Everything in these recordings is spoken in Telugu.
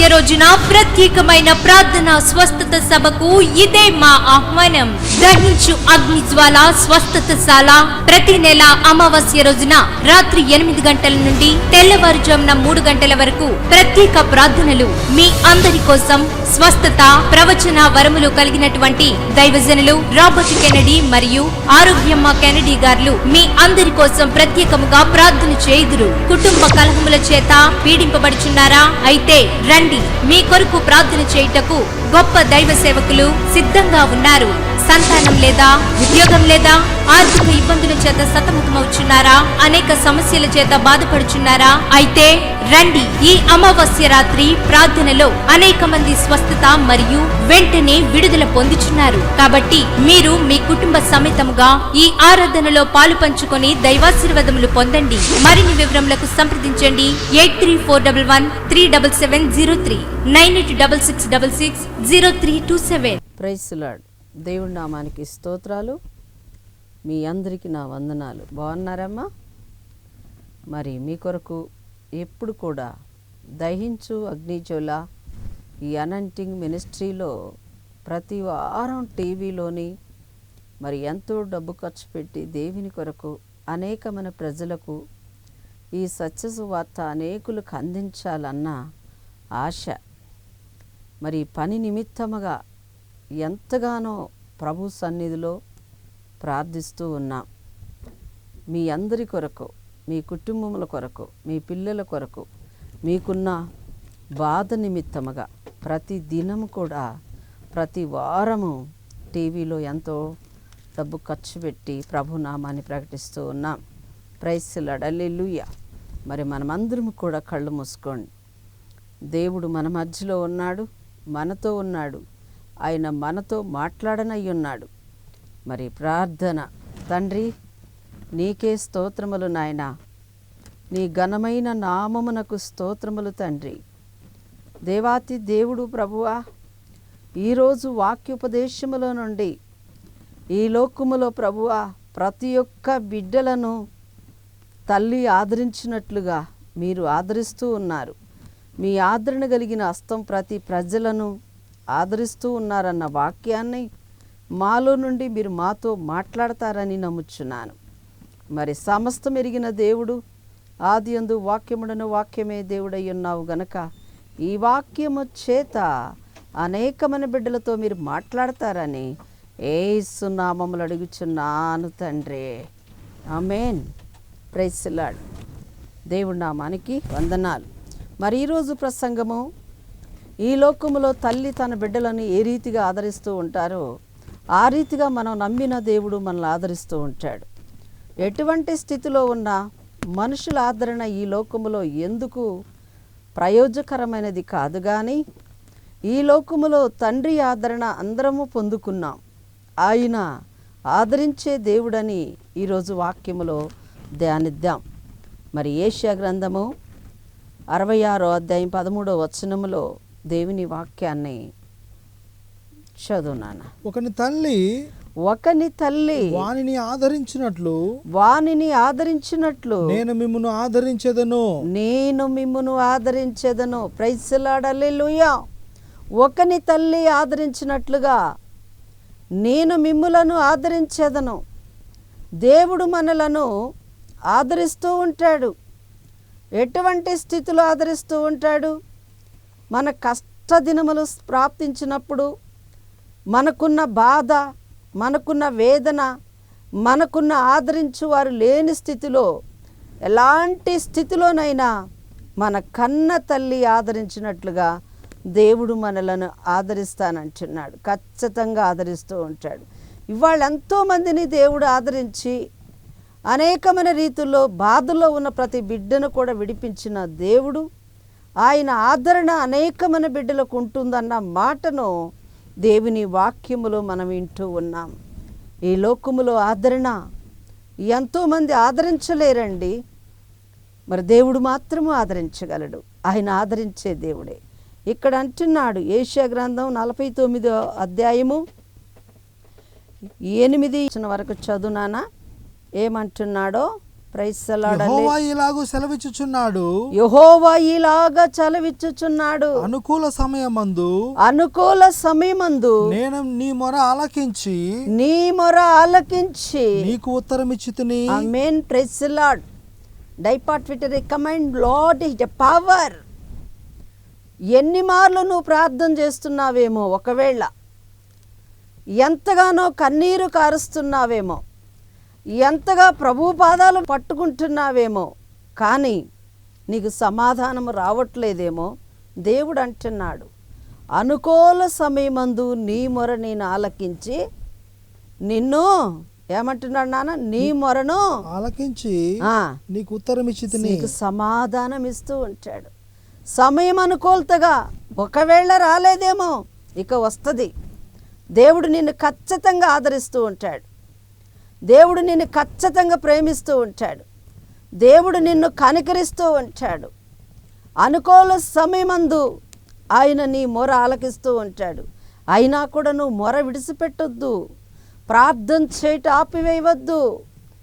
అమావాస్య రోజున ప్రత్యేకమైన ప్రార్థన స్వస్థత సభకు ఇదే మా ఆహ్వానం. దహించు అగ్ని జ్వాల స్వస్థత శాల ప్రతి నెల అమావాస్య రోజున రాత్రి ఎనిమిది గంటల నుండి తెల్లవారుజామున మూడు గంటల వరకు ప్రత్యేక ప్రార్థనలు మీ అందరి కోసం స్వస్థత ప్రవచన వరములు కలిగినటువంటి దైవజనులు రాబర్ట్ కెనడీ మరియు ఆరోగ్యమ్మ కెనడీ గారు మీ అందరి కోసం ప్రత్యేకముగా ప్రార్థన చేయుదురు. కుటుంబ కలహముల చేత పీడింపబడుచున్నారా? అయితే రండి. మీ కొరకు ప్రార్థన చేయుటకు గొప్ప దైవ సేవకులు సిద్ధంగా ఉన్నారు. సంతానం లేదా ఉద్యోగం లేదా ఆర్థిక ఇబ్బందుల చేత సతమతమవుచున్నారా? అనేక సమస్యల చేత బాధపడుచున్నారా? అయితే రండి ఈ అమావాస్య రాత్రి ప్రార్థనలో అనేక మంది స్వస్థత మరియు వెంటనే విడుదల పొందుచున్నారు. కాబట్టి మీరు మీ కుటుంబ సమేతంగా ఈ ఆరాధనలో పాలు పంచుకొని దైవాశీర్వాదములు పొందండి. మరిన్ని వివరములకు సంప్రదించండి. Eight three four double one three double seven zero three. Nine eight double six double six zero three two seven. Praise Lord దేవుడి నామానికి స్తోత్రాలు. మీ అందరికీ నా వందనాలు. బాగున్నారమ్మా? మరి మీ కొరకు ఎప్పుడు కూడా దహించు అగ్నిజ్వల ఈ అనంటింగ్ మినిస్ట్రీలో ప్రతి వారం టీవీలోని మరి ఎంతో డబ్బు ఖర్చు పెట్టి దేవుని కొరకు అనేకమైన ప్రజలకు ఈ సత్యసువార్త అనేకులకు అందించాలన్న ఆశ. మరి పని నిమిత్తముగా ఎంతగానో ప్రభు సన్నిధిలో ప్రార్థిస్తూ ఉన్నాం. మీ అందరి కొరకు మీ కుటుంబముల కొరకు మీ పిల్లల కొరకు మీకున్న బాధ నిమిత్తముగా ప్రతి దినము కూడా ప్రతి వారము టీవీలో ఎంతో డబ్బు ఖర్చు పెట్టి ప్రభునామాన్ని ప్రకటిస్తూ ఉన్నాం. ప్రైస్లడల్లుయ్య మరి మనమందరం కూడా కళ్ళు మూసుకోండి. దేవుడు మన మధ్యలో ఉన్నాడు మనతో ఉన్నాడు. ఆయన మనతో మాట్లాడనయ్యున్నాడు. మరి ప్రార్థన తండ్రి నీకే స్తోత్రములు నాయనా. నీ ఘనమైన నామమునకు స్తోత్రములు తండ్రి. దేవాతి దేవుడు ప్రభువా ఈరోజు వాక్యోపదేశములో నుండి ఈ లోకములో ప్రభువా ప్రతి ఒక్క బిడ్డలను తల్లి ఆదరించినట్లుగా మీరు ఆదరిస్తూ ఉన్నారు. మీ ఆదరణ కలిగిన హస్తం ప్రతి ప్రజలను ఆదరిస్తూ ఉన్నారన్న వాక్యాన్ని మాలో నుండి మీరు మాతో మాట్లాడతారని నమ్ముచున్నాను. మరి సమస్తం ఎరిగిన దేవుడు ఆది అందు వాక్యముడను వాక్యమే దేవుడై ఉన్నావు గనక ఈ వాక్యము చేత అనేకమైన బిడ్డలతో మీరు మాట్లాడతారని ఏసునామములు అడుగుచున్నాను తండ్రి. అమేన్ ప్రైస్లాడ్ దేవుడి నామానికి వందనాలు. మరి ఈరోజు ప్రసంగము ఈ లోకములో తల్లి తన బిడ్డలను ఏ రీతిగా ఆదరిస్తూ ఉంటారో ఆ రీతిగా మనం నమ్మిన దేవుడు మనల్ని ఆదరిస్తూ ఉంటాడు. ఎటువంటి స్థితిలో ఉన్న మనుషుల ఆదరణ ఈ లోకములో ఎందుకు ప్రయోజకరమైనది కాదు కానీ ఈ లోకములో తండ్రి ఆదరణ అందరము పొందుకున్నాం. ఆయన ఆదరించే దేవుడని ఈరోజు వాక్యములో ధ్యానిద్దాం. మరి ఏషియా గ్రంథము అరవై ఆరో అధ్యాయం పదమూడో వచనములో దేవుని వాక్యాన్ని చదువునాను ఒకని తల్లి ఒకని తల్లి వానిని ఆదరించినట్లు వానిని ఆదరించినట్లు నేను మిమ్మల్ని ఆదరించేదను. నేను మిమ్మును ఆదరించేదను. ప్రైస్లాడలేలుయా ఒకని తల్లి ఆదరించినట్లుగా నేను మిమ్ములను ఆదరించేదను. దేవుడు మనలను ఆదరిస్తూ ఉంటాడు. ఎటువంటి స్థితిలో ఆదరిస్తూ ఉంటాడు? మన కష్ట దినములు ప్రాప్తించినప్పుడు మనకున్న బాధ మనకున్న వేదన మనకున్న ఆదరించు వారు లేని స్థితిలో ఎలాంటి స్థితిలోనైనా మన కన్న తల్లి ఆదరించినట్లుగా దేవుడు మనలను ఆదరిస్తానంటున్నాడు. ఖచ్చితంగా ఆదరిస్తూ ఉంటాడు. ఇవాళ ఎంతోమందిని దేవుడు ఆదరించి అనేకమైన రీతుల్లో బాధలో ఉన్న ప్రతి బిడ్డను కూడా విడిపించిన దేవుడు ఆయన ఆదరణ అనేకమైన బిడ్డలకు ఉంటుందన్న మాటను దేవుని వాక్యములో మనం వింటూ ఉన్నాం. ఈ లోకములో ఆదరణ ఎంతోమంది ఆదరించలేరండి. మరి దేవుడు మాత్రము ఆదరించగలడు. ఆయన ఆదరించే దేవుడే. ఇక్కడ అంటున్నాడు ఏషియా గ్రంథం నలభై తొమ్మిదో అధ్యాయము ఎనిమిది ఇచ్చిన వరకు చదువునానా? ఏమంటున్నాడో? యెహోవా ఇలాగూ సెలవిచ్చుచున్నాడు. యహోవా ఇలాగా చలవిచ్చుచున్నాడు. అనుకూల సమయమందు అనుకూల సమయమందు నేను నీ మొర ఆలకించి నీ మొర ఆలకించి నీకు ఉత్తరమిచ్చితిని. అమేన్ ప్రెస్ లాడ్ డైపాట్ విట్ రికమెండ్ లాడ్ ఇట్ పవర్ ఎన్ని మార్లు నువ్వు ప్రార్థన చేస్తున్నావేమో ఒకవేళ. ఎంతగానో కన్నీరు కారుస్తున్నావేమో. ఎంతగా ప్రభు పాదాలు పట్టుకుంటున్నావేమో కానీ నీకు సమాధానం రావట్లేదేమో దేవుడు అంటున్నాడు. అనుకూల సమయమందు నీ మొర నేను ఆలకించి నిన్ను ఏమంటున్నాడు నాన్న? నీ మొరను ఆలకించి నీకు ఉత్తరమిచ్చితిని. నీకు సమాధానం ఇస్తూ ఉంటాడు. సమయం అనుకూలతగా ఒకవేళ రాలేదేమో ఇక వస్తుంది. దేవుడు నిన్ను ఖచ్చితంగా ఆదరిస్తూ ఉంటాడు. దేవుడు నిన్ను ఖచ్చితంగా ప్రేమిస్తూ ఉంటాడు. దేవుడు నిన్ను కనికరిస్తూ ఉంటాడు. అనుకూల సమయమందు ఆయన నీ మొర ఆలకిస్తూ ఉంటాడు. అయినా కూడా నువ్వు మొర విడిచిపెట్టొద్దు. ప్రార్థన చేయట ఆపివేయవద్దు.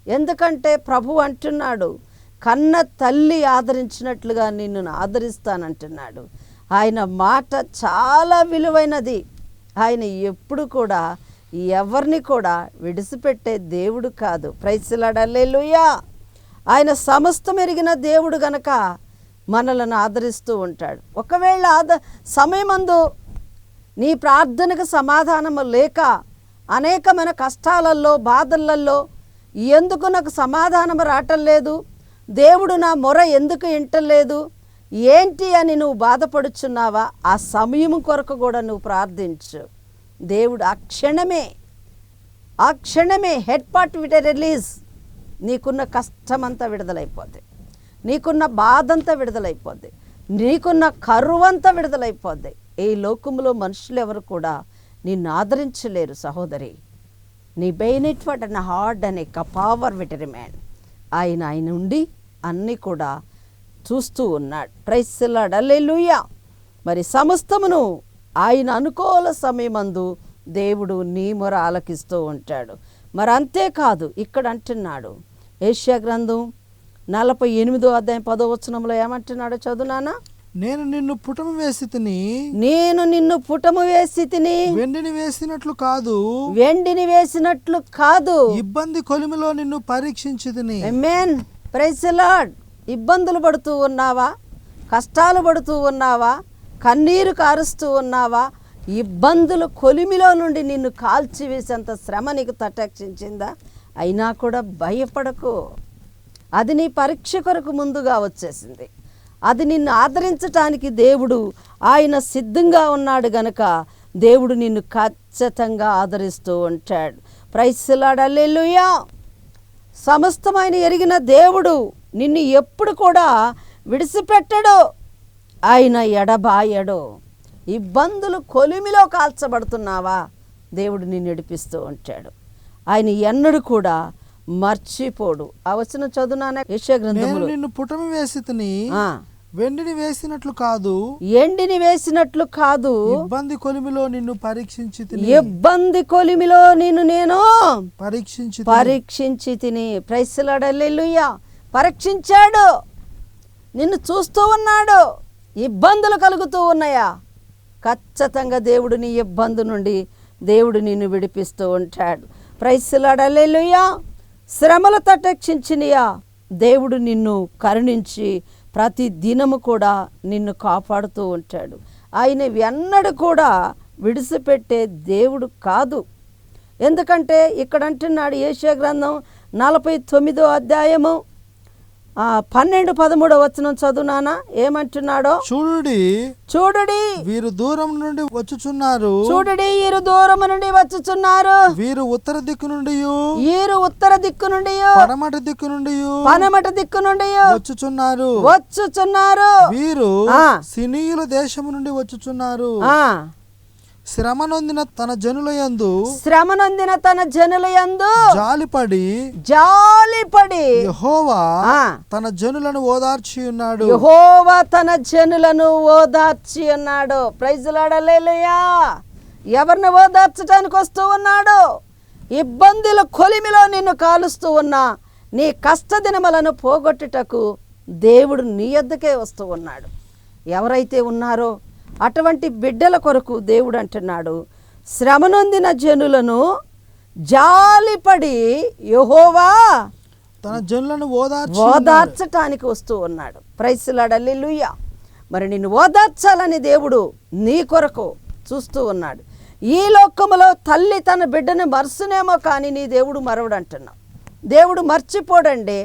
ఎందుకంటే ప్రభు అంటున్నాడు కన్న తల్లి ఆదరించినట్లుగా నిన్ను ఆదరిస్తానంటున్నాడు. ఆయన మాట చాలా విలువైనది. ఆయన ఎప్పుడు కూడా ఎవరిని కూడా విడిచిపెట్టే దేవుడు కాదు. ప్రైసిలాడల్లేలుయా ఆయన సమస్తం ఎరిగిన దేవుడు గనక మనలను ఆదరిస్తూ ఉంటాడు. ఒకవేళ ఆద సమయమందు నీ ప్రార్థనకు సమాధానము లేక అనేకమైన కష్టాలలో బాధలలో ఎందుకు నాకు సమాధానం రావటం లేదు? దేవుడు నా మొర ఎందుకు ఇంటలేదు ఏంటి అని నువ్వు బాధపడుచున్నావా? ఆ సమయం కొరకు కూడా నువ్వు ప్రార్థించు. దేవుడు ఆ క్షణమే ఆ క్షణమే హెడ్ పార్ట్ విట రిలీజ్. నీకున్న కష్టమంతా విడుదలైపోద్ది. నీకున్న బాధంతా విడుదలైపోద్ది. నీకున్న కరువంతా విడుదలైపోద్ది. ఈ లోకంలో మనుషులు ఎవరు కూడా నిన్ను ఆదరించలేరు సహోదరి. నీ బెయినిట్ వాట్ అండ్ హార్డ్ అనే పవర్ విటరీ రిమాండ్ ఆయన ఆయన ఉండి అన్నీ కూడా చూస్తూ ఉన్నాడు. ప్రైస్లాడ్ లూయా మరి సమస్తమును ఆయన అనుకూల సమయమందు దేవుడు నీ మొర ఆలకిస్తూ ఉంటాడు. మరి అంతేకాదు ఇక్కడ అంటున్నాడు. ఏషియా గ్రంథం నలభై ఎనిమిదో అధ్యాయం పదో వచనంలో ఏమంటున్నాడో చదువునానా నేను నిన్ను పుటము వేసి తిని నేను నిన్ను పుటము వేసి తిని వెండిని వేసినట్లు కాదు వెండిని వేసినట్లు కాదు. ఇబ్బంది కొలిమిలో నిన్ను పరీక్షించి తిని. మెన్ ప్రైసలాడ్ ఇబ్బందులు పడుతూ ఉన్నావా? కష్టాలు పడుతూ ఉన్నావా? కన్నీరు కారుస్తూ ఉన్నావా? ఇబ్బందులు కొలిమిలో నుండి నిన్ను కాల్చివేసేంత శ్రమ నీకు తటక్షించిందా? అయినా కూడా భయపడకు. అది నీ పరీక్ష కొరకు ముందుగా వచ్చేసింది. అది నిన్ను ఆదరించటానికి దేవుడు ఆయన సిద్ధంగా ఉన్నాడు గనక దేవుడు నిన్ను ఖచ్చితంగా ఆదరిస్తూ ఉంటాడు. ప్రైస్లాడల్లేలుయా సమస్తమైన ఎరిగిన దేవుడు నిన్ను ఎప్పుడు కూడా విడిచిపెట్టడు. ఆయన ఎడబాయడు. ఇబ్బందులు కొలిమిలో కాల్చబడుతున్నావా? దేవుడు నిన్ను నడిపిస్తూ ఉంటాడు. ఆయన ఎన్నడూ కూడా మర్చిపోడు. ఆ వచ్చిన చదువునాన నిన్ను పుటము వేసి వెండిని వేసినట్లు కాదు ఎండిని వేసినట్లు కాదు ఇబ్బంది కొలిమిలో నిన్ను పరీక్షించి ఇబ్బంది కొలిమిలో నిన్ను నేను పరీక్షించి. పరీక్షించి తిని ప్రైస్లాడల్లేలుయ్యా పరీక్షించాడు. నిన్ను చూస్తూ ఉన్నాడు. ఇబ్బందులు కలుగుతూ ఉన్నాయా? ఖచ్చితంగా దేవుడు నీ ఇబ్బంది నుండి దేవుడు నిన్ను విడిపిస్తూ ఉంటాడు. ప్రైస్లాడల్లేలుయ్యా శ్రమలు తటక్షించినయా దేవుడు నిన్ను కరుణించి ప్రతి దినము కూడా నిన్ను కాపాడుతూ ఉంటాడు. ఆయన ఎన్నడూ కూడా విడిచిపెట్టే దేవుడు కాదు. ఎందుకంటే ఇక్కడ అంటున్నాడు ఏషియా గ్రంథం నలభై తొమ్మిదో అధ్యాయము పన్నెండు పదమూడో వచనం చదువునానా ఏమంటున్నాడో? చూడుడి. చూడుడి. వీరు దూరం నుండి వచ్చుచున్నారు. చూడుడి ఈరు దూరము నుండి వచ్చుచున్నారు. వీరు ఉత్తర దిక్కు నుండి ఈరు ఉత్తర దిక్కు నుండి పడమట దిక్కు నుండి పనమట దిక్కు నుండి వచ్చుచున్నారు. వచ్చుచున్నారు. వీరు. సినీయుల దేశము నుండి వచ్చుచున్నారు. శ్రమ నొందిన తన జనుల యందు శ్రమ నొందిన తన జనుల యందు జాలిపడి జాలిపడి యెహోవా. తన జనులను ఓదార్చి ఉన్నాడు. యహోవా తన జనులను ఓదార్చి ఉన్నాడు. ప్రైజులాడలేలుయా ఎవరిని ఓదార్చడానికి వస్తూ ఉన్నాడు? ఇబ్బందుల కొలిమిలో నిన్ను కాలుస్తూ ఉన్నా నీ కష్టదినములను పోగొట్టుటకు దేవుడు నీ యొద్దకే వస్తూ ఉన్నాడు. ఎవరైతే ఉన్నారో అటువంటి బిడ్డల కొరకు దేవుడు అంటున్నాడు. శ్రమనొందిన జనులను జాలిపడి యెహోవా తన జనులను ఓదార్చి ఓదార్చటానికి వస్తూ ఉన్నాడు. ప్రైసులాడల్లిలుయ్య మరి నిన్ను ఓదార్చాలని దేవుడు నీ కొరకు చూస్తూ ఉన్నాడు. ఈ లోకములో తల్లి తన బిడ్డను మరుసునేమో కానీ నీ దేవుడు మరవడు అంటున్నావు దేవుడు మర్చిపోడండి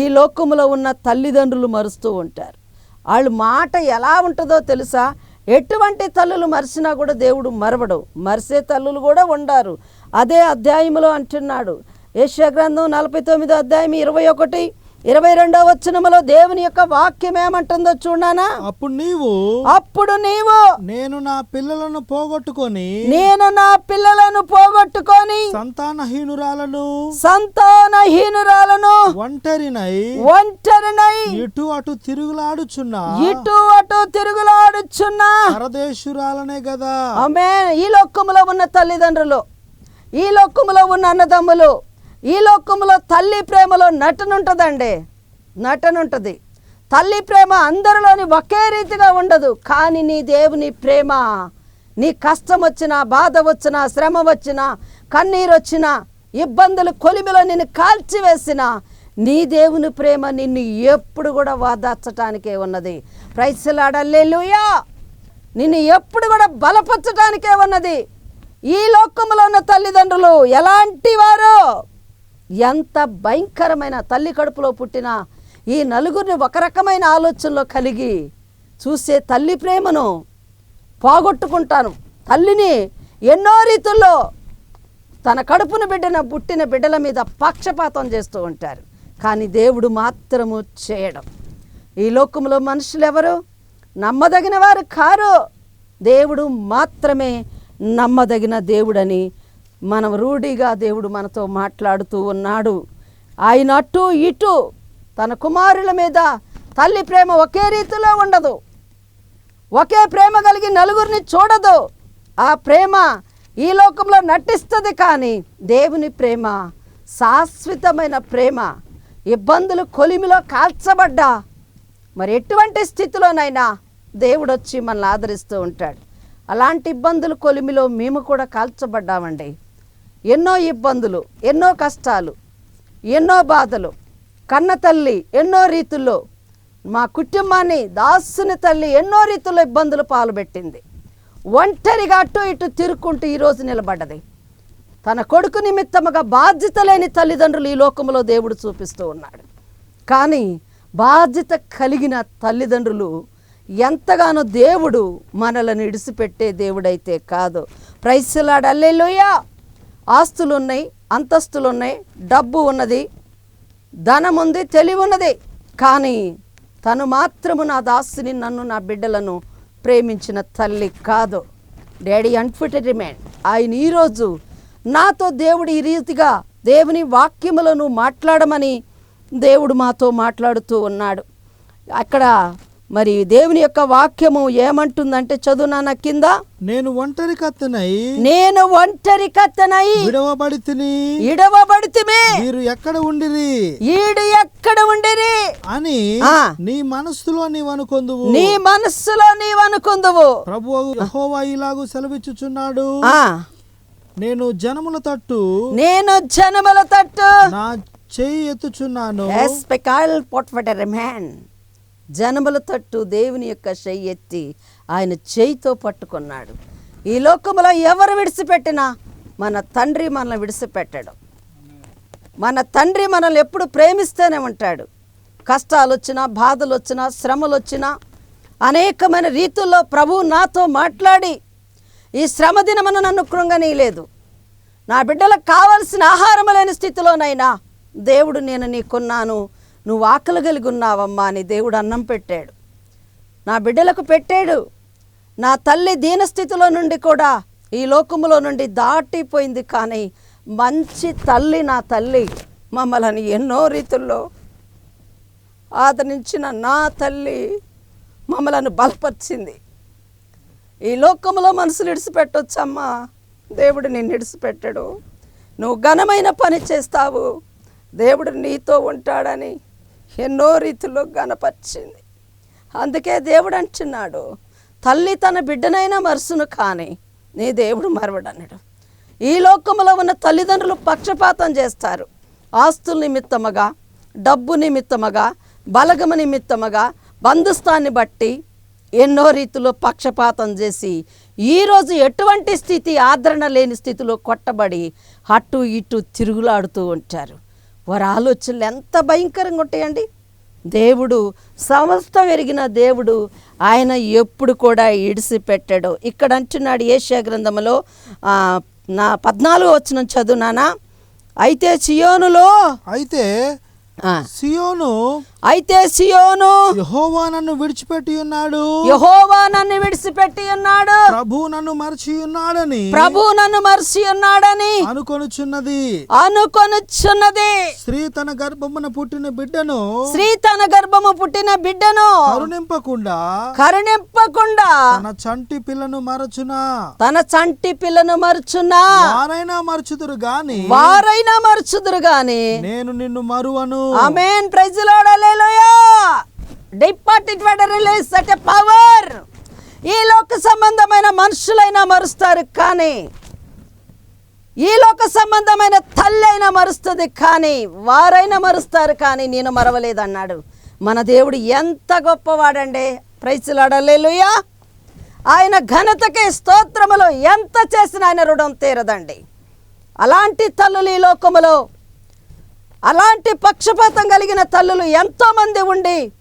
ఈ లోకములో ఉన్న తల్లిదండ్రులు మరుస్తూ ఉంటారు. వాళ్ళు మాట ఎలా ఉంటుందో తెలుసా? ఎటువంటి తల్లులు మరిచినా కూడా దేవుడు మరవడు. మరిసే తల్లులు కూడా ఉండారు. అదే అధ్యాయంలో అంటున్నాడు. యశ్వ గ్రంథం నలభై తొమ్మిదో అధ్యాయం ఇరవై ఒకటి. ఇరవై రెండో వచనములో దేవుని యొక్క వాక్యం ఏమంటుందో చూడానా అప్పుడు నీవు అప్పుడు నీవు నేను నా పిల్లలను పోగొట్టుకొని నేను నా పిల్లలను పోగొట్టుకొని సంతానహీనురాలను సంతానహీనురాలను ఒంటరినై ఒంటరినై ఇటు అటు తిరుగులాడుచున్న. ఇటు అటు తిరుగులాడుచున్నా. పరదేశురాలనే కదా ఆమె ఈ లోకములో ఉన్న తల్లిదండ్రులు ఈ లోకములో ఉన్న అన్నదమ్ములు ఈ లోకంలో తల్లి ప్రేమలో నటనుంటుందండి. నటనుంటుంది. తల్లి ప్రేమ అందరిలోని ఒకే రీతిగా ఉండదు. కానీ నీ దేవుని ప్రేమ నీ కష్టం వచ్చినా బాధ వచ్చినా శ్రమ వచ్చినా కన్నీరు వచ్చినా ఇబ్బందులు కొలిమిలో నిన్ను కాల్చివేసినా నీ దేవుని ప్రేమ నిన్ను ఎప్పుడు కూడా వాదార్చటానికే ఉన్నది. ప్రైసలాడల్లేలుయా నిన్ను ఎప్పుడు కూడా బలపరచడానికే ఉన్నది. ఈ లోకంలో ఉన్న తల్లిదండ్రులు ఎలాంటి వారు ఎంత భయంకరమైన తల్లి కడుపులో పుట్టిన ఈ నలుగురిని ఒక రకమైన ఆలోచనలో కలిగి చూసే తల్లి ప్రేమను పోగొట్టుకుంటాను. తల్లిని ఎన్నో రీతుల్లో తన కడుపును బిడ్డన పుట్టిన బిడ్డల మీద పక్షపాతం చేస్తూ ఉంటారు. కానీ దేవుడు మాత్రము చేయడం. ఈ లోకంలో మనుషులు ఎవరు? నమ్మదగిన వారు కారు. దేవుడు మాత్రమే నమ్మదగిన దేవుడని మనం రూఢిగా దేవుడు మనతో మాట్లాడుతూ ఉన్నాడు. ఆయన అటు ఇటు తన కుమారుల మీద తల్లి ప్రేమ ఒకే రీతిలో ఉండదు. ఒకే ప్రేమ కలిగి నలుగురిని చూడదు. ఆ ప్రేమ ఈ లోకంలో నటిస్తుంది కానీ దేవుని ప్రేమ శాశ్వతమైన ప్రేమ ఇబ్బందులు కొలిమిలో కాల్చబడ్డా. మరి ఎటువంటి స్థితిలోనైనా దేవుడు వచ్చి మనల్ని ఆదరిస్తూ ఉంటాడు. అలాంటి ఇబ్బందులు కొలిమిలో మేము కూడా కాల్చబడ్డామండి. ఎన్నో ఇబ్బందులు ఎన్నో కష్టాలు ఎన్నో బాధలు. కన్న తల్లి ఎన్నో రీతుల్లో మా కుటుంబాన్ని దాసుని తల్లి ఎన్నో రీతుల్లో ఇబ్బందులు పాల్పెట్టింది. ఒంటరిగా అటు ఇటు తిరుక్కుంటూ ఈరోజు నిలబడ్డది. తన కొడుకు నిమిత్తముగా బాధ్యత లేని తల్లిదండ్రులు ఈ లోకంలో దేవుడు చూపిస్తూ ఉన్నాడు. కానీ బాధ్యత కలిగిన తల్లిదండ్రులు ఎంతగానో దేవుడు మనలను ఇడిసిపెట్టే దేవుడైతే కాదు. ప్రైస్లాడు అల్లెలుయ్యా ఆస్తులున్నాయి అంతస్తులున్నాయి అంతస్తులు ఉన్నాయి డబ్బు ఉన్నది ధనం ఉంది తెలివి ఉన్నది కానీ తను మాత్రము నా దాసుని నన్ను నా బిడ్డలను ప్రేమించిన తల్లి కాదు. డాడీ అన్ఫిటెడ్ మ్యాన్ ఆయన ఈరోజు నాతో దేవుడు ఈ రీతిగా దేవుని వాక్యములను మాట్లాడమని దేవుడు మాతో మాట్లాడుతూ ఉన్నాడు. అక్కడ మరి దేవుని యొక్క వాక్యము ఏమంటుందంటే చదువునా కింద? నేను ఒంటరి కత్తునై నేను ఒంటరి కత్తనై విడవబడి తిని ఇడవబడితిమే మీరు ఎక్కడ ఉండిరి? ఈడు ఎక్కడ ఉండిరి? అని. నీ మనస్సులో నీవనుకొందువు. నీ మనస్సులో నీవనుకుందువు. ప్రభు యెహోవా ఇలాగు సెలవిచ్చుచున్నాడు. నేను జనముల తట్టు నేను జనముల తట్టు. నా చేయి ఎత్తుచున్నాను. జనముల తట్టు దేవుని యొక్క చెయ్యి ఎత్తి ఆయన చేయితో పట్టుకున్నాడు. ఈ లోకంలో ఎవరు విడిచిపెట్టినా మన తండ్రి మనల్ని విడిచిపెట్టడు. మన తండ్రి మనల్ని ఎప్పుడు ప్రేమిస్తూనే ఉంటాడు. కష్టాలు వచ్చినా బాధలు వచ్చినా శ్రమలు వచ్చినా అనేకమైన రీతుల్లో ప్రభువు నాతో మాట్లాడి ఈ శ్రమ దినమన నన్ను కృంగనీయలేదు. నా బిడ్డలకు కావలసిన ఆహారం లేని స్థితిలోనైనా దేవుడు నేను నీకున్నాను. నువ్వు ఆకలి కలిగి ఉన్నావమ్మా అని దేవుడు అన్నం పెట్టాడు. నా బిడ్డలకు పెట్టాడు. నా తల్లి దీనస్థితిలో నుండి కూడా ఈ లోకములో నుండి దాటిపోయింది కానీ మంచి తల్లి నా తల్లి మమ్మల్ని ఎన్నో రీతుల్లో ఆదరించిన నా తల్లి మమ్మలను బలపరిచింది. ఈ లోకంలో మనసులు ఇడిసిపెట్టొచ్చమ్మా దేవుడు నిన్ను ఇడిచిపెట్టడు నువ్వు ఘనమైన పని చేస్తావు. దేవుడు నీతో ఉంటాడని ఎన్నో రీతిలో గనపరిచింది అందుకే దేవుడు అంటున్నాడు తల్లి తన బిడ్డనైనా మరుసును కానీ నీ దేవుడు మరవడన్నాడు ఈ లోకములో ఉన్న తల్లిదండ్రులు పక్షపాతం చేస్తారు. ఆస్తుల నిమిత్తముగా డబ్బు నిమిత్తముగా బలగమ నిమిత్తముగా బంధుస్థాన్ని బట్టి ఎన్నో రీతిలో పక్షపాతం చేసి ఈరోజు ఎటువంటి స్థితి ఆదరణ లేని స్థితిలో కొట్టబడి అటు ఇటు తిరుగులాడుతూ ఉంటారు. వారి ఆలోచనలు ఎంత భయంకరంగా ఉంటాయండి? దేవుడు సమస్తం ఎరిగిన దేవుడు ఆయన ఎప్పుడు కూడా ఇడిసిపెట్టాడు. ఇక్కడ అంటున్నాడు ఏషియా గ్రంథములో ఆ, నా పద్నాలుగో వచ్చిన చదువునానా అయితే సియోనులో అయితే సియోను అయితే సియోను యహోవా నన్ను విడిచిపెట్టి ఉన్నాడు. యహోవా నన్ను విడిచిపెట్టి ఉన్నాడు. ప్రభు నన్ను మరచి ఉన్నాడని ప్రభు నన్ను మర్చి ఉన్నాడని అనుకొనుచున్నది. అనుకొనుచున్నది. స్త్రీ తన గర్భమున పుట్టిన బిడ్డను స్త్రీ తన గర్భము పుట్టిన బిడ్డను కరుణింపకుండా కరుణింపకుండా తన చంటి పిల్లను మరచునా? తన చంటి పిల్లను మరుచున్నా వారైనా మరచుదురు గాని వారైనా మరుచుదురు గాని నేను నిన్ను మరువను. ఆమేన్. Praise Lord. డిపార్టెడ్ రిలీజ్ సట్ ఎ పవర్ ఈ లోక సంబంధమైన మనుషులైనా మరుస్తారు కానీ ఈ లోక సంబంధమైన తల్లి అయినా మరుస్తుంది కానీ వారైనా మరుస్తారు కానీ నేను మరవలేదన్నాడు. మన దేవుడు ఎంత గొప్పవాడండి. ప్రైచులాడలేలుయా ఆయన ఘనతకే స్తోత్రములో ఎంత చేసిన ఆయన రుణం తీరదండి. అలాంటి తల్లులు ఈ లోకములో అలాంటి పక్షపాతం కలిగిన తల్లులు ఎంతోమంది ఉండి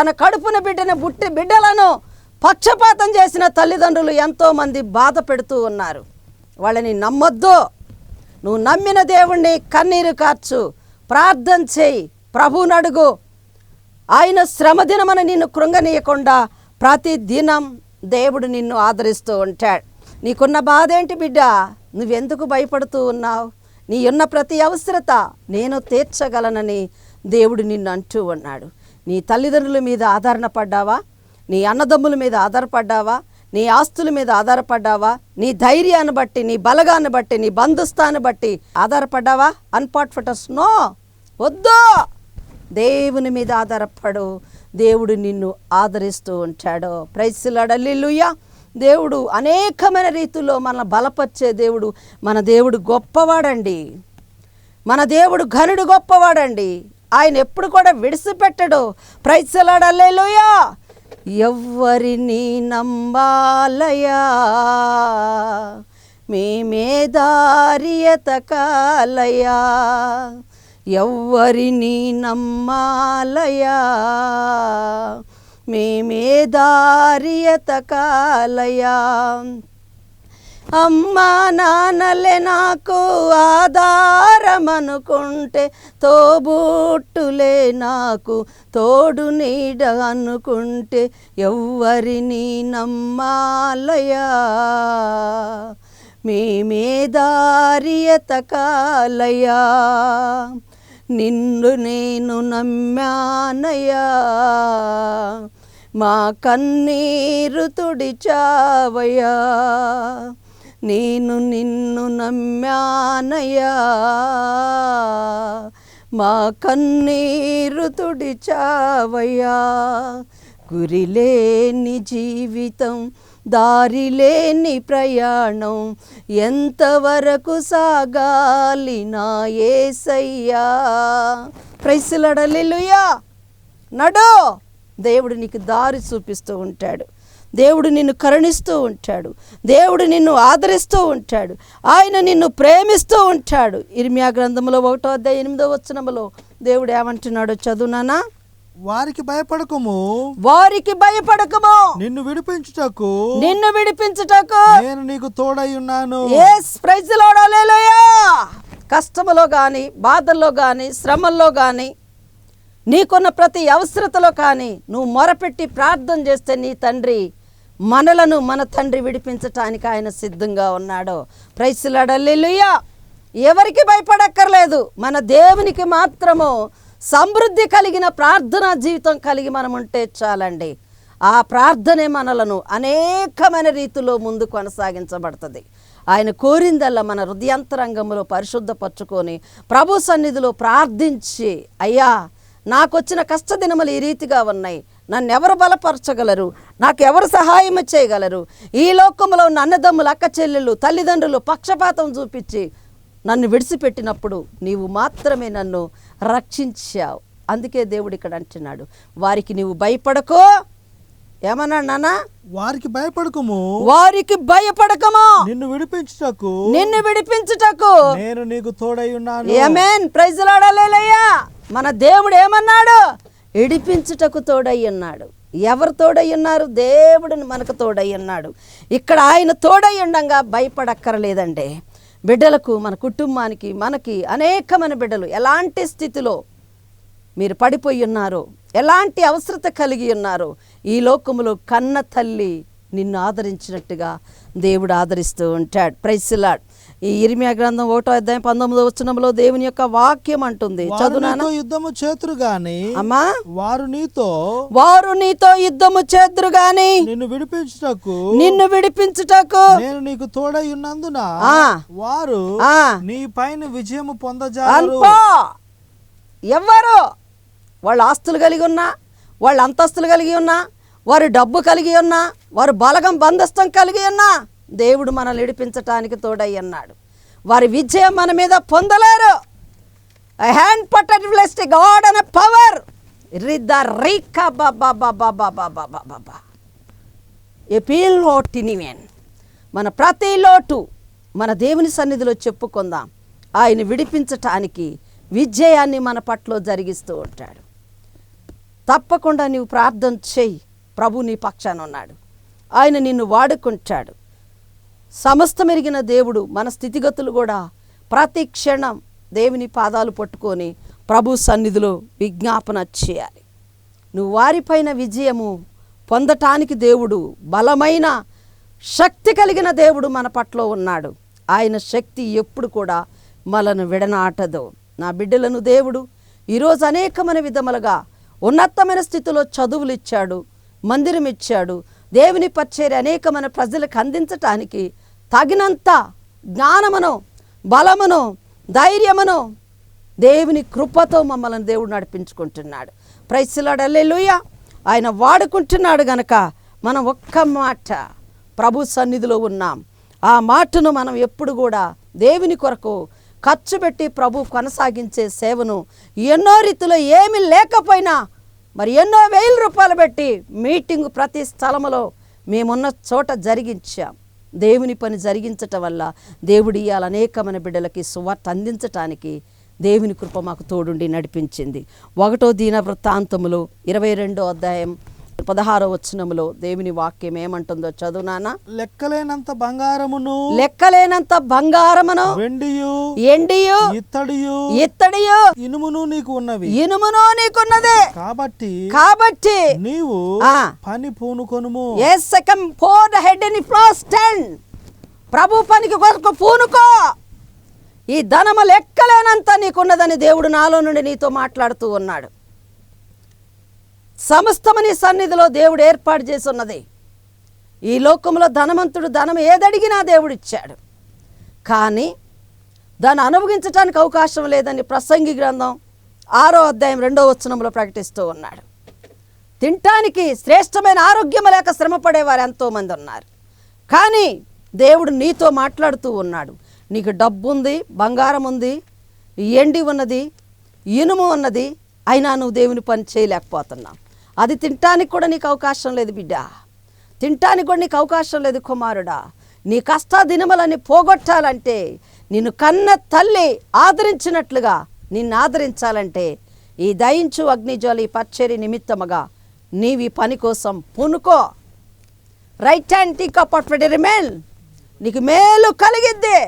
తన కడుపున బిడ్డని బుట్టి బిడ్డలను పక్షపాతం చేసిన తల్లిదండ్రులు ఎంతోమంది బాధ పెడుతూ ఉన్నారు. వాళ్ళని నమ్మొద్దు. నువ్వు నమ్మిన దేవుణ్ణి కన్నీరు కార్చు. ప్రార్థన చేయి. ప్రభువుని అడుగు. ఆయన శ్రమదినమని నిన్ను కృంగనీయకుండా ప్రతి దినం దేవుడు నిన్ను ఆదరిస్తూ ఉంటాడు. నీకున్న బాధ ఏంటి బిడ్డ? నువ్వెందుకు భయపడుతూ ఉన్నావు? నీ ఉన్న ప్రతి అవసరత నేను తీర్చగలనని దేవుడు నిన్ను అంటూ ఉన్నాడు. నీ తల్లిదండ్రుల మీద ఆధారణ పడ్డావా? నీ అన్నదమ్ముల మీద ఆధారపడ్డావా? నీ ఆస్తుల మీద ఆధారపడ్డావా? నీ ధైర్యాన్ని బట్టి నీ బలగాన్ని బట్టి నీ బంధుస్థాన్ని బట్టి ఆధారపడ్డావా? అన్పాట్ఫటస్ నో! వద్దు! దేవుని మీద ఆధారపడు. దేవుడు నిన్ను ఆదరిస్తూ ఉంటాడు. ప్రైస్లాడల్లిలుయ్యా దేవుడు అనేకమైన రీతుల్లో మన బలపరిచే దేవుడు మన దేవుడు గొప్పవాడండి. మన దేవుడు ఘనుడు గొప్పవాడండి. ఆయన ఎప్పుడు కూడా విడిచిపెట్టడు. ప్రైసలాడల్లేలుయా ఎవ్వరిని నమ్మాలయా మేమే దారియతకాలయా ఎవ్వరిని నమ్మాలయా మేమే దారియతకాలయా అమ్మా నాన్నలే నాకు ఆధారమనుకుంటే తోబుట్టులే నాకు తోడు నీడ అనుకుంటే ఎవ్వరిని నమ్మాలయా మేమే దారియతకాలయా నిన్ను నేను నమ్మానయా మా కన్నీరు తుడిచావయ్యా. నేను నిన్ను నమ్మానయ్యా. మా కన్నీరు తుడిచావయ్యా. గురిలేని జీవితం దారిలేని ప్రయాణం ఎంతవరకు సాగాలి నా ఏసయ్యా. ప్రైసులడలిలుయా నడో. దేవుడు నీకు దారి చూపిస్తూ ఉంటాడు. దేవుడు నిన్ను కరుణిస్తూ ఉంటాడు. దేవుడు నిన్ను ఆదరిస్తూ ఉంటాడు. ఆయన నిన్ను ప్రేమిస్తూ ఉంటాడు. ఇర్మియా గ్రంథంలో ఒకటో అధ్యాయ ఎనిమిదో వచనములో దేవుడు ఏమంటున్నాడో చదువునానా వారికి భయపడకము. వారికి భయపడకము. నిన్ను విడిపించుటకు. నిన్ను విడిపించుటకు. నేను నీకు తోడై ఉన్నాను. ఎస్ ప్రైజ్ లోడాలేలోయా కష్టములో కానీ బాధల్లో కానీ శ్రమల్లో కానీ నీకున్న ప్రతి అవసరతలో కానీ నువ్వు మొరపెట్టి ప్రార్థన చేస్తే నీ తండ్రి మనలను మన తండ్రి విడిపించటానికి ఆయన సిద్ధంగా ఉన్నాడు. ప్రైసులాడల్లేలుయ్యా ఎవరికి భయపడక్కర్లేదు. మన దేవునికి మాత్రము సమృద్ధి కలిగిన ప్రార్థనా జీవితం కలిగి మనం ఉంటే చాలండి. ఆ ప్రార్థనే మనలను అనేకమైన రీతిలో ముందు కొనసాగించబడుతుంది. ఆయన కోరిందల్లా మన హృదయాంతరంగంలో పరిశుద్ధపరచుకొని ప్రభు సన్నిధిలో ప్రార్థించి అయ్యా నాకొచ్చిన కష్టదినములు ఈ రీతిగా ఉన్నాయి. నన్ను ఎవరు బలపరచగలరు? నాకు ఎవరు సహాయం చేయగలరు? ఈ లోకంలో ఉన్న అన్నదమ్ములు అక్క చెల్లెళ్ళు తల్లిదండ్రులు పక్షపాతం చూపించి నన్ను విడిచిపెట్టినప్పుడు నీవు మాత్రమే నన్ను రక్షించావు. అందుకే దేవుడు ఇక్కడ అంటున్నాడు వారికి నీవు భయపడకో. ఏమన్నాడు నాన్న? వారికి భయపడకము. వారికి భయపడకమో. నిన్ను విడిపించుటకు. నిన్ను విడిపించుటకు. నేను నీకు తోడై ఉన్నాను. ఏమేన్ ప్రైజ్ మన దేవుడు ఏమన్నాడు? ఇడిపించుటకు తోడై ఉన్నాడు. ఎవరు తోడై ఉన్నారు? దేవుడిని మనకు తోడై ఉన్నాడు. ఇక్కడ ఆయన తోడై ఉండగా భయపడక్కరలేదండి. బిడ్డలకు మన కుటుంబానికి మనకి అనేకమైన బిడ్డలు ఎలాంటి స్థితిలో మీరు పడిపోయి ఉన్నారో ఎలాంటి అవసరత కలిగి ఉన్నారో ఈ లోకములో కన్న తల్లి నిన్ను ఆదరించినట్టుగా దేవుడు ఆదరిస్తూ ఉంటాడు. ప్రైసిలాడ్ ఈ ఇరిమియా గ్రంథం ఒకటో అధ్యాయం పంతొమ్మిదో వచనంలో దేవుని యొక్క వాక్యం అంటుంది. నీతో యుద్ధము చేతురు గాని అమ్మా. వారు నీతో వారు నీతో యుద్ధము చేద్దురు గాని నిన్ను విడిపించుటకు నిన్ను విడిపించుటకు నేను నీకు తోడై ఉన్నందున. వారు. నీ పైన విజయము పొందజారు ఎవ్వరు? వాళ్ళు ఆస్తులు కలిగి ఉన్నా వాళ్ళు అంతస్తులు కలిగి ఉన్నా వారు డబ్బు కలిగి ఉన్నా వారు బలగం బంధస్థం కలిగి ఉన్నా దేవుడు మనల్ని విడిపించటానికి తోడై అన్నాడు. వారి విజయం మన మీద పొందలేరు. ఐ హ్యాండ్ పట్టెడ్ బ్లెస్డ్ గాడ్ అన్ పవర్ రిద్ద రీకా బాబా బాబా బాబా ఎపీల్ లోటినివేన్ మన ప్రతి లోటు మన దేవుని సన్నిధిలో చెప్పుకుందాం. ఆయన విడిపించటానికి విజయాన్ని మన పట్ల జరిగిస్తూ ఉంటాడు. తప్పకుండా నీవు ప్రార్థన చేయి. ప్రభు నీ పక్షాన ఉన్నాడు. ఆయన నిన్ను వాడుకుంటాడు. సమస్తమెరిగిన దేవుడు మన స్థితిగతులు కూడా ప్రతి క్షణం దేవుని పాదాలు పట్టుకొని ప్రభు సన్నిధిలో విజ్ఞాపన చేయాలి. నువ్వు వారిపైన విజయము పొందటానికి దేవుడు బలమైన శక్తి కలిగిన దేవుడు మన పట్ల ఉన్నాడు. ఆయన శక్తి ఎప్పుడు కూడా మనను విడనాటదు. నా బిడ్డలను దేవుడు ఈరోజు అనేకమైన విధములుగా ఉన్నతమైన స్థితిలో చదువులు ఇచ్చాడు మందిరం ఇచ్చాడు దేవుని పరిచర్య అనేకమైన ప్రజలకు అందించటానికి తగినంత జ్ఞానమును బలమును ధైర్యమును దేవుని కృపతో మమ్మల్ని దేవుడు నడిపించుకుంటున్నాడు. ప్రైసిలాడల్లేలుయ ఆయన వాడుకుంటున్నాడు గనక మనం ఒక్క మాట ప్రభు సన్నిధిలో ఉన్నాం. ఆ మాటను మనం ఎప్పుడు కూడా దేవుని కొరకు ఖర్చు పెట్టి ప్రభు కొనసాగించే సేవను ఎన్నో రీతిలో ఏమి లేకపోయినా మరి ఎన్నో వేల రూపాయలు పెట్టి మీటింగ్ ప్రతి స్థలములో మేమున్న చోట జరిగించాం. దేవుని పని జరిగించటం వల్ల దేవుడి ఇవాళ అనేకమైన బిడ్డలకి సువార్త అందించటానికి దేవుని కృప మాకు తోడుండి నడిపించింది. ఒకటో దీన వృత్తాంతములో ఇరవై రెండో అధ్యాయం పదహారో వచనములో దేవుని వాక్యం ఏమంటుందో చదువునానా లెక్కలేనంత బంగారమును లెక్కలేనంత బంగారమును వెండియు ఎండియు ఇత్తడియు ఇత్తడియు ఇనుమును నీకు ఉన్నవి. ఇనుమును నీకున్నదే కాబట్టి కాబట్టి నీవు. పని పూనుకొనుము. ఏ సెకం ఫోర్ హెడ్ ఇన్ టెన్ ప్రభు పనికి కొరకు పూనుకో. ఈ ధనము లెక్కలేనంత నీకున్నదని దేవుడు నాలో నుండి నీతో మాట్లాడుతూ ఉన్నాడు. సమస్తమని సన్నిధిలో దేవుడు ఏర్పాటు చేసి ఉన్నది ఈ లోకంలో ధనవంతుడు ధనం ఏదడిగినా దేవుడు ఇచ్చాడు కానీ దాన్ని అనుభవించడానికి అవకాశం లేదని ప్రసంగి గ్రంథం ఆరో అధ్యాయం రెండో వచనంలో ప్రకటిస్తూ ఉన్నాడు. తినటానికి శ్రేష్టమైన ఆరోగ్యం లేక శ్రమపడేవారు ఎంతోమంది ఉన్నారు. కానీ దేవుడు నీతో మాట్లాడుతూ ఉన్నాడు. నీకు డబ్బు ఉంది బంగారం ఉంది ఎండి ఉన్నది ఇనుము ఉన్నది అయినా నువ్వు దేవుని పని చేయలేకపోతున్నావు. అది తినటానికి కూడా నీకు అవకాశం లేదు బిడ్డ. తినటానికి కూడా నీకు అవకాశం లేదు కుమారుడా. నీ కష్ట దినములని పోగొట్టాలంటే నిన్ను కన్న తల్లి ఆదరించినట్లుగా నిన్ను ఆదరించాలంటే ఈ దయించు అగ్నిజ్వాల ఈ పచ్చరి నిమిత్తముగా నీవి పని కోసం పూనుకో. రైట్ హ్యాండ్ థింక్ అప్ రిమైన్ నీకు మేలు కలిగిద్ది.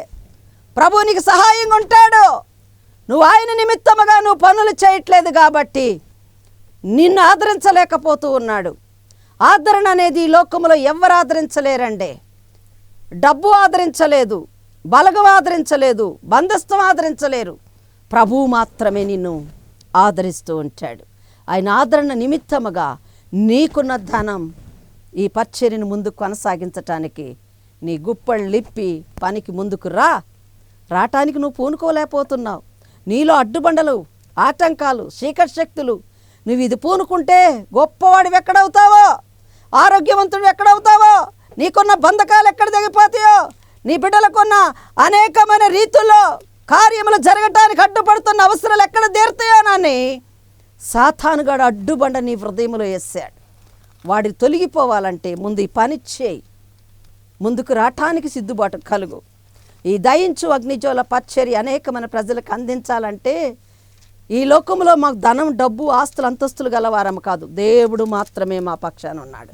ప్రభు నీకు సహాయంగా ఉంటాడు. నువ్వు ఆయన నిమిత్తముగా నువ్వు పనులు చేయట్లేదు కాబట్టి నిన్ను ఆదరించలేకపోతూ ఉన్నాడు. ఆదరణ అనేది ఈ లోకంలో ఎవరు ఆదరించలేరండి. డబ్బు ఆదరించలేదు బలగం ఆదరించలేదు బంధస్థం ఆదరించలేరు. ప్రభువు మాత్రమే నిన్ను ఆదరిస్తూ ఉంటాడు. ఆయన ఆదరణ నిమిత్తముగా నీకున్న ధనం ఈ పచ్చరిని ముందు కొనసాగించటానికి నీ గుప్పళ్ళు లిప్పి పనికి ముందుకు రా. రావటానికి నువ్వు పూనుకోలేకపోతున్నావు. నీలో అడ్డుబండలు ఆటంకాలు చీకటి శక్తులు నువ్వు ఇది పూనుకుంటే గొప్పవాడివి ఎక్కడవుతావో? ఆరోగ్యవంతుడు ఎక్కడవుతావో? నీకున్న బంధకాలు ఎక్కడ తెగిపోతాయో? నీ బిడ్డలకున్న అనేకమైన రీతుల్లో కార్యములు జరగటానికి అడ్డుపడుతున్న అవసరాలు ఎక్కడ తీరుతాయోనని సాతానుగాడు అడ్డుబండ నీ హృదయంలో వేసాడు. వాడి తొలగిపోవాలంటే ముందు ఈ పని చేయి. ముందుకు రావటానికి సిద్ధుబాటు కలుగు. ఈ దయించు అగ్నిజోల పచ్చరి అనేకమైన ప్రజలకు అందించాలంటే ఈ లోకంలో మాకు ధనం డబ్బు ఆస్తులు అంతస్తులు గలవారం కాదు. దేవుడు మాత్రమే మా పక్షాన ఉన్నాడు.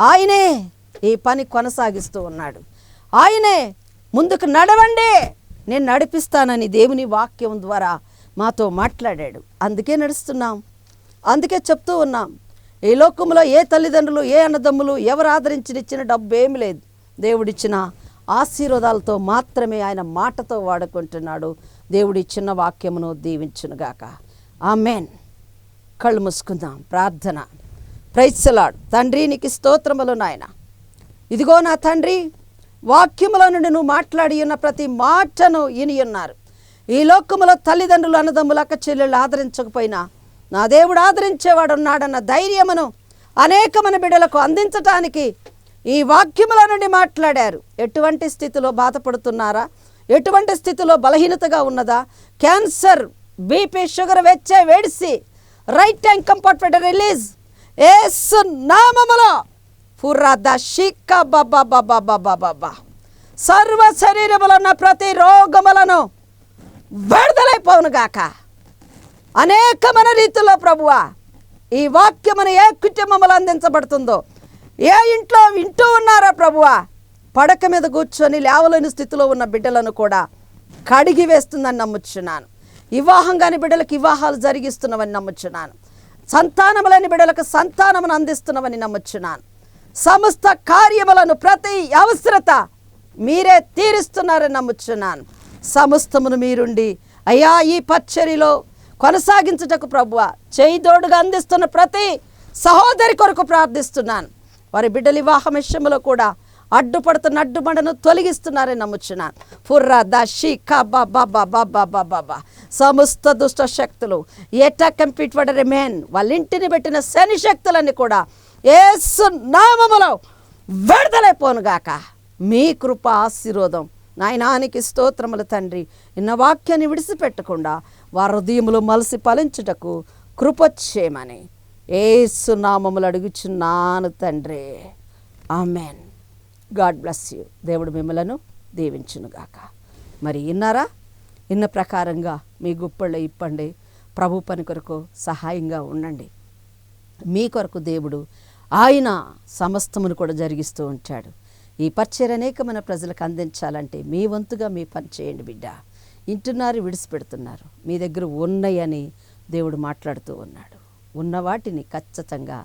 ఆయనే ఈ పని కొనసాగిస్తూ ఉన్నాడు. ఆయనే ముందుకు నడవండి నేను నడిపిస్తానని దేవుని వాక్యం ద్వారా మాతో మాట్లాడాడు. అందుకే నడుస్తున్నాం. అందుకే చెప్తూ ఉన్నాం. ఈ లోకంలో ఏ తల్లిదండ్రులు ఏ అన్నదమ్ములు ఎవరు ఆదరించినిచ్చిన డబ్బు ఏమి లేదు. దేవుడిచ్చిన ఆశీర్వాదాలతో మాత్రమే ఆయన మాటతో వాడుకుంటున్నాడు. దేవుడి చిన్న వాక్యమును దీవించునుగాక. ఆమెన్. కళ్ళు మూసుకుందాం. ప్రార్థన. ప్రైత్సలాడు తండ్రి నీకు స్తోత్రములు నాయన. ఇదిగో నా తండ్రి వాక్యములో నుండి నువ్వు మాట్లాడి ఉన్న ప్రతి మాటను ఇని ఉన్నారు. ఈ లోకములో తల్లిదండ్రులు అన్నదమ్ములు అక్క చెల్లెళ్ళు ఆదరించకపోయినా నా దేవుడు ఆదరించేవాడు ఉన్నాడన్న ధైర్యమును అనేకమైన బిడలకు అందించటానికి ఈ వాక్యముల నుండి మాట్లాడారు. ఎటువంటి స్థితిలో బాధపడుతున్నారా? ఎటువంటి స్థితిలో బలహీనతగా ఉన్నదా? క్యాన్సర్ బీపీ షుగర్ వెచ్చే వేడిసి రైట్ టైం కంపార్ట్మెంట్ రిలీజ్. ఏసు నామములో ఫుర్రాద షిక్క బాబా సర్వ శరీరములో ఉన్న ప్రతి రోగములను విడుదలైపోను గాక. అనేకమైన రీతిలో ప్రభువా ఈ వాక్యమును ఏ కుటుంబములు అందించబడుతుందో ఏ ఇంట్లో వింటూ ఉన్నారా ప్రభువా? పడక మీద కూర్చొని లేవలేని స్థితిలో ఉన్న బిడ్డలను కూడా కడిగి వేస్తుందని నమ్ముచున్నాను. వివాహం కాని బిడ్డలకు వివాహాలు జరిగిస్తున్నవని నమ్ముచున్నాను. సంతానము లేని బిడ్డలకు సంతానమును అందిస్తున్నవని నమ్ముచున్నాను. సమస్త కార్యములను ప్రతి అవసరత మీరే తీరుస్తున్నారని నమ్ముచున్నాను. సమస్తమును మీరుండి అయ్యా ఈ పచ్చరిలో కొనసాగించుటకు ప్రభువ చేయిదోడుగా అందిస్తున్న ప్రతి సహోదరి కొరకు ప్రార్థిస్తున్నాను. వారి బిడ్డల వివాహం విషయంలో కూడా అడ్డుపడుతున్న అడ్డుబండను తొలగిస్తున్నారని నమ్ముచున్నాను. ఫుర్రా దీ కబా బాబా బాబా బాబా సమస్త దుష్ట శక్తులు ఎటా కంపీట్ వడ మెన్ వాళ్ళ ఇంటిని పెట్టిన శని శక్తులన్నీ కూడా ఏసు నామములో విడుదలైపోనుగాక మీ కృప ఆశీర్వాదం. నాయనానికి స్తోత్రములు తండ్రి. ఇన్న వాక్యాన్ని విడిచిపెట్టకుండా వారి హృదయములు మలసి ఫలించుటకు కృపచ్చేయమని ఏసు నామములు అడుగుచున్నాను తండ్రి. ఆమెన్. God bless you. దేవుడు మిమ్మలను దీవించునుగాక. మరి ఇన్నారా ఇన్న ప్రకారంగా మీ గుప్పళ్ళు ఇప్పండి. ప్రభు పని కొరకు సహాయంగా ఉండండి. మీ కొరకు దేవుడు ఆయన సమస్తమును కూడా జరిగిస్తూ ఉంటాడు. ఈ పరిచయం అనేకమైన ప్రజలకు అందించాలంటే మీ వంతుగా మీ పని చేయండి బిడ్డ. ఇంటున్నారు విడిచిపెడుతున్నారు. మీ దగ్గర ఉన్నాయని దేవుడు మాట్లాడుతూ ఉన్నాడు. ఉన్న వాటిని ఖచ్చితంగా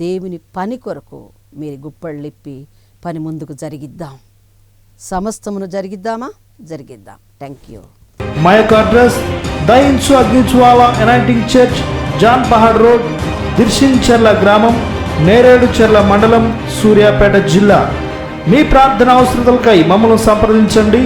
దేవుని పని కొరకు మీరు గుప్పళ్ళిప్పి పని ముందుకు జరిగిద్దాం. సమస్తమును జరిగిద్దామా? జరిగిద్దాం. థ్యాంక్ యూ మా యొక్క అడ్రస్ దయించు అగ్నిచువాల anointing church Jan Pahad road Dirsincherla గ్రామం నేరేడుచెర్ల మండలం సూర్యాపేట జిల్లా. మీ ప్రార్థన అవసరతలకై మమ్మల్ని సంప్రదించండి.